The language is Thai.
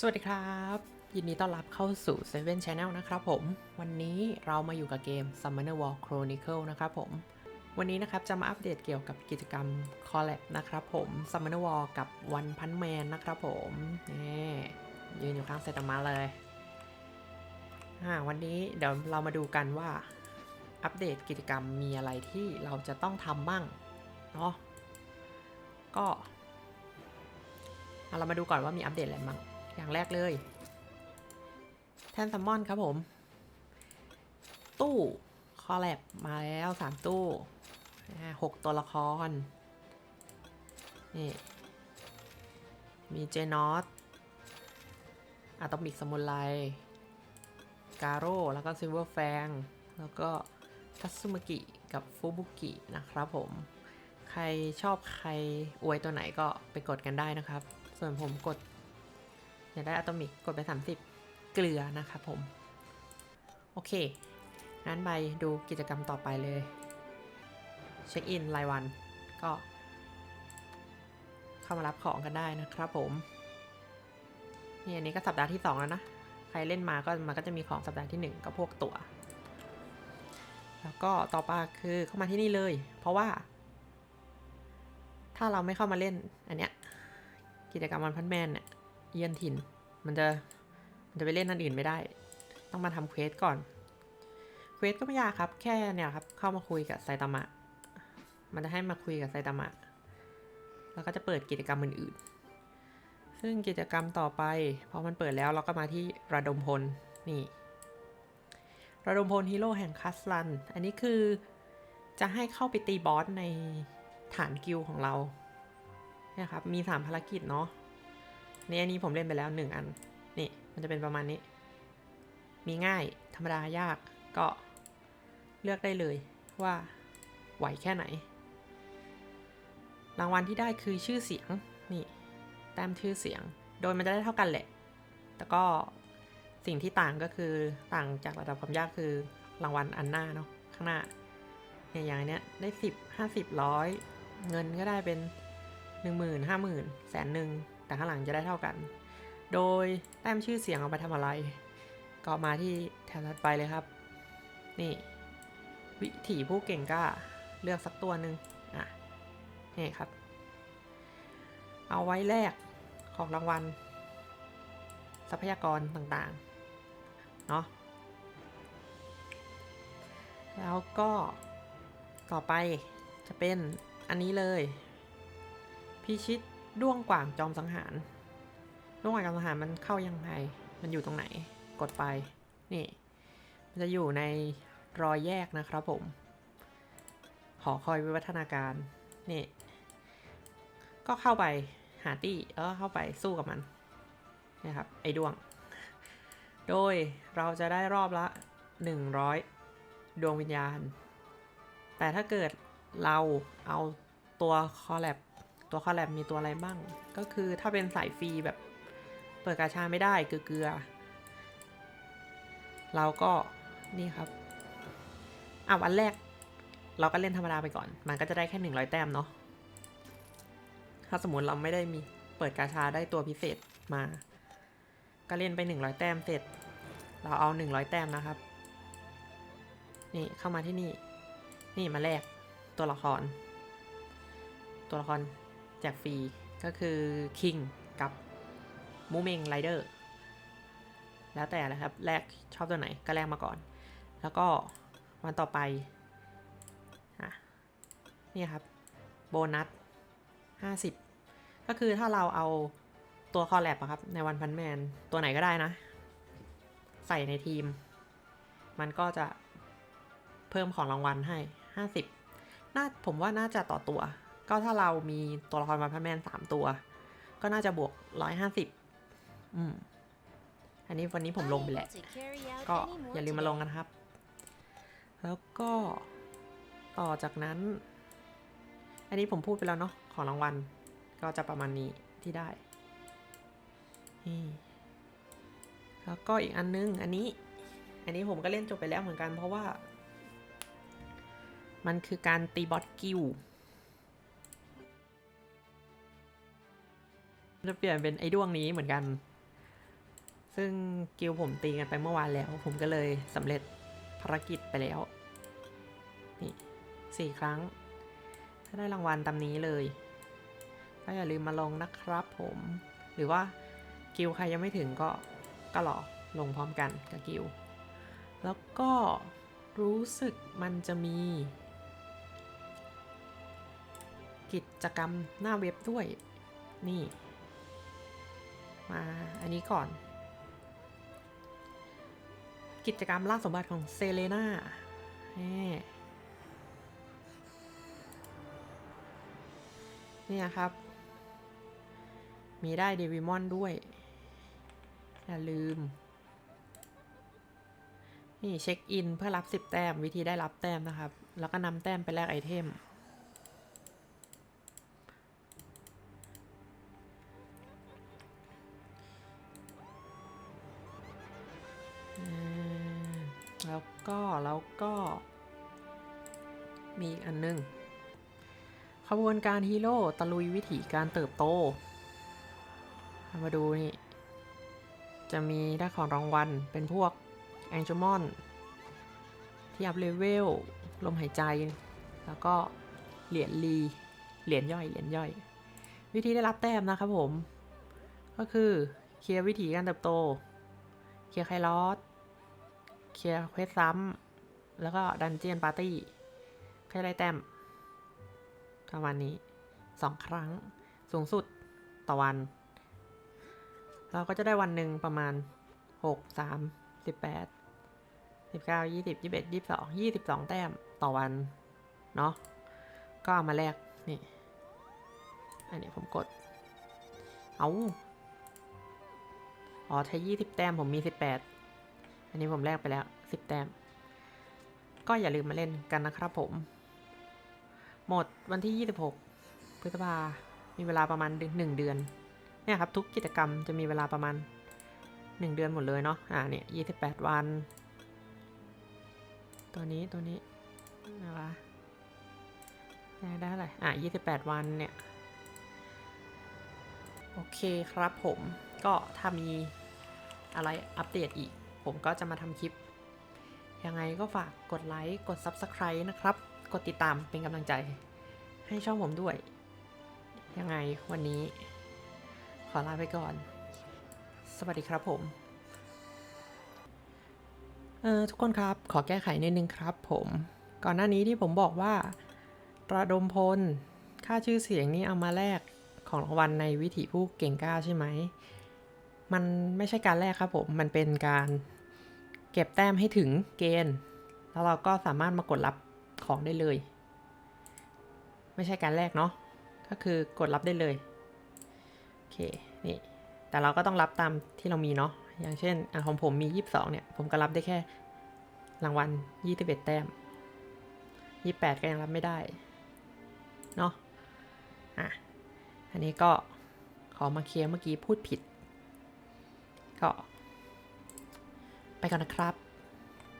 สวัสดีครับ ยินดีต้อนรับเข้าสู่ Seven Channel นะครับผม วันนี้เรามาอยู่กับเกม Summoner War Chronicle นะครับผม วันนี้นะครับจะมาอัปเดตเกี่ยวกับกิจกรรม Collab นะครับผม Summoner War กับ One Punch Man นะครับผมนี่ยืนอยู่ข้างเซตมาเลยอ่าวันนี้เดี๋ยวเรามาดูกันว่าอัปเดตกิจกรรมมีอะไรที่เราจะต้องทำบ้างเนาะก็เอาเรามาดูก่อนว่ามีอัปเดตอะไรบ้าง อย่างแรกเลย แทนซัมมอนครับผม ตู้ คอแลบมาแล้วสามตู้หกตัวละคร นี่ มีเจนอตอะตอมิกสมุนไลการโร่แล้วก็ซิลเวอร์แฟง แล้วก็ทัตสึมากิกับฟูบุกินะครับผม ใครชอบใครอวยตัวไหนก็ไปกดกันได้นะครับ ส่วนผมกด อยากได้อะตอมิกกดไป 30 เกลือนะครับผม โอเค งั้นไปดูกิจกรรมต่อไปเลย เช็คอินรายวันก็ เข้ามารับของกันได้นะครับผม นี่อันนี้ก็สัปดาห์ที่ 2 แล้วนะ ใครเล่นมาก็มันก็จะมีของสัปดาห์ที่ 1 ก็พวกตั๋วแล้วก็ต่อไปคือเข้ามาที่นี่เลย เพราะว่า ถ้าเราไม่เข้ามาเล่นอันเนี้ยกิจกรรมวันพันแมนเนี่ย เยือนถิ่น มันจะมันจะไปเล่นนั่นอื่นไม่ได้ ต้องมาทำเควสก่อน เควสก็ไม่ยากครับ แค่เนี่ยครับ เข้ามาคุยกับไซตามะ มันจะให้มาคุยกับไซตามะ แล้วก็จะเปิดกิจกรรมอื่นๆ ซึ่งกิจกรรมต่อไป พอมันเปิดแล้วเราก็มาที่ระดมพล นี่ ระดมพลฮีโร่แห่งคัสลัน อันนี้คือจะให้เข้าไปตีบอสในฐานกิลของเราเนี่ยครับ มีสามภารกิจเนาะ นอันนี้ผมเล่นไปแล้วหนึ่งอัน นี่มันจะเป็นประมาณนี้ มีง่ายธรรมดายากก็เลือกได้เลยว่าไหวแค่ไหน รางวัลที่ได้คือชื่อเสียงนี่แต้มชื่อเสียง โดยมันจะได้เท่ากันแหละ แต่ก็สิ่งที่ต่างก็คือต่างจากระดับความยากคือรางวัลอันหน้าเนาะข้างหน้าเนี่ยอย่างเนี้ยได้สิบห้าสิบร้อยเงินก็ได้เป็นหนึ่งหมื่นห้าหมื่นแสนหนึ่ง แต่ข้างหลังจะได้เท่ากัน โดยแต้มชื่อเสียงเอาไปทำอะไร ก็มาที่แถวถัดไปเลยครับ นี่ วิถีผู้เก่งกล้าเลือกสักตัวหนึ่งอะนี่ครับ เอาไว้แลกของรางวัล ทรัพยากรต่างๆเนาะแล้วก็ต่อไปจะเป็นอันนี้เลย พิชิต ด้วงกว่างจอมสังหารด้วงกว่างจอมสังหารมันเข้ายังไง มันอยู่ตรงไหน กดไป นี่ มันจะอยู่ในรอยแยกนะครับผม หอคอยวิวัฒนาการ นี่ ก็เข้าไปหาตี้แล้วก็เข้าไปสู้กับมันนะครับไอ้ด้วง โดยเราจะได้รอบละ 100 ดวงวิญญาณ แต่ถ้าเกิดเราเอาตัวคอลแลบ ตัวคอลแลบมีตัวอะไรบ้าง ก็คือถ้าเป็นสายฟรีแบบเปิดกาชาไม่ได้เกลือเราก็นี่ครับ อะวันแรก เราก็เล่นธรรมดาไปก่อน มันก็จะได้แค่100แต้มเนาะ ถ้าสมมติเราไม่ได้มีเปิดกาชาได้ตัวพิเศษมา ก็เล่นไป100แต้มเสร็จ เราเอา100แต้มนะครับ นี่เข้ามาที่นี่ นี่มาแลกตัวละคร ตัวละคร แจกฟรีก็คือคิงกับมูเมงไรเดอร์แล้วแต่นะครับแลกชอบตัวไหนก็แลกมาก่อน แล้วก็วันต่อไปนี่ครับ โบนัส 50 ก็คือถ้าเราเอาตัวคอลแลบอะครับ ในวันพันแมน ตัวไหนก็ได้นะ ใส่ในทีม มันก็จะเพิ่มของรางวัลให้ 50 น่าผมว่าน่าจะต่อตัว ก็ถ้าเรามีตัวละครวันพันแมน3ตัว ก็น่าจะบวก150อืม อันนี้วันนี้ผมลงไปแหละ ก็อย่าลืมมาลงกันครับ แล้วก็ต่อจากนั้น อันนี้ผมพูดไปแล้วเนาะของรางวัล ก็จะประมาณนี้ที่ได้นี่แล้วก็อีกอันนึง อันนี้ อันนี้ผมก็เล่นจบไปแล้วเหมือนกันเพราะว่า มันคือการตีบอสกิล จะเปลี่ยนเป็นไอ้ด้วงนี้เหมือนกัน ซึ่งกิลผมตีกันไปเมื่อวานแล้ว ผมก็เลยสำเร็จภารกิจไปแล้ว นี่สี่ครั้ง ถ้าได้รางวัลตามนี้เลย ก็อย่าลืมมาลงนะครับผม หรือว่ากิลใครยังไม่ถึงก็ก็รอลงพร้อมกันกับกิลแล้วก็รู้สึกมันจะมี กิจกรรมหน้าเว็บด้วย นี่ มาอันนี้ก่อน กิจกรรมล่าสมบัติของเซเลนานี่เนี่ยครับ มีได้เดวิมอนด้วย อย่าลืม นี่เช็คอินเพื่อรับ 10 แต้ม วิธีได้รับแต้มนะครับ แล้วก็นำแต้มไปแลกไอเทม ก็แล้วก็มีอีกอันหนึงขบวนการฮีโร่ตะลุยวิถีการเติบโต มาดูนี่ จะมีได้ของรางวัลเป็นพวกแองจ m มอนที่อัพเลเวล ลมหายใจ แล้วก็เหรียญรีเหรียญย่อย เหรียญย่อย วิธีได้รับแต้มนะครับผม ก็คือเคลียร์วิถีการเติบโต เคลียร์ไคลอส เคลียร์เควสซ้ำแล้วก็ดันเจียนปาร์ตี้แค่ได้แต้มประมาณนี้สองครั้งสูงสุดต่อวัน เราก็จะได้วันหนึ่งประมาณหกสามสิบแปดสิบเก้ายี่สิบยี่สิบเอ็ดยี่สิบสองยี่สิบสองแต้มต่อวัน เนาะก็เอามาแลกนี่ อันนี้ผมกด เอาอ๋อใช้ยี่สิบแต้มผมมีสิบแปด นนี้ผมแลกไปแล้ว 10 แต้ม ก็อย่าลืมมาเล่นกันนะครับผม หมดวันที่ 26 พฤษภา มีเวลาประมาณหนึ่งเดือน เนี่ยครับ ทุกกิจกรรมจะมีเวลาประมาณ 1 เดือนหมดเลยเนาะ อ่าเนี่ย28 วัน ตัวนี้ตัวนี้นะคะได้ได้เท่าไหร่อะ28 วันเนี่ย โอเคครับผม ก็ถ้ามีอะไรอัปเดตอีก ผมก็จะมาทำคลิป ยังไงก็ฝากกดไลค์กด Subscribe นะครับ กดติดตามเป็นกำลังใจ ให้ช่องผมด้วย ยังไงวันนี้ ขอลาไปก่อน สวัสดีครับผมเออทุกคนครับ ขอแก้ไขนิดนึงครับผม ก่อนหน้านี้ที่ผมบอกว่า ระดมพล ค่าชื่อเสียงนี่เอามาแลกของรางวัลในวิถีผู้เก่งกล้าใช่ไหม มันไม่ใช่การแลกครับผม มันเป็นการ เก็บแต้มให้ถึงเกณฑ์ แล้วเราก็สามารถมากดรับของได้เลย ไม่ใช่การแลกเนาะก็คือกดรับได้เลยโอเคนี่แต่เราก็ต้องรับตามที่เรามีเนาะอย่างเช่นอของผมมี 22 เนี่ย ผมก็รับได้แค่รางวัล 21 แต้ม 28 ก็ยังรับไม่ได้เนาะอะอันนี้ก็ขอมาเคลียร์เมื่อกี้พูดผิด ก็ ไปก่อนนะครับ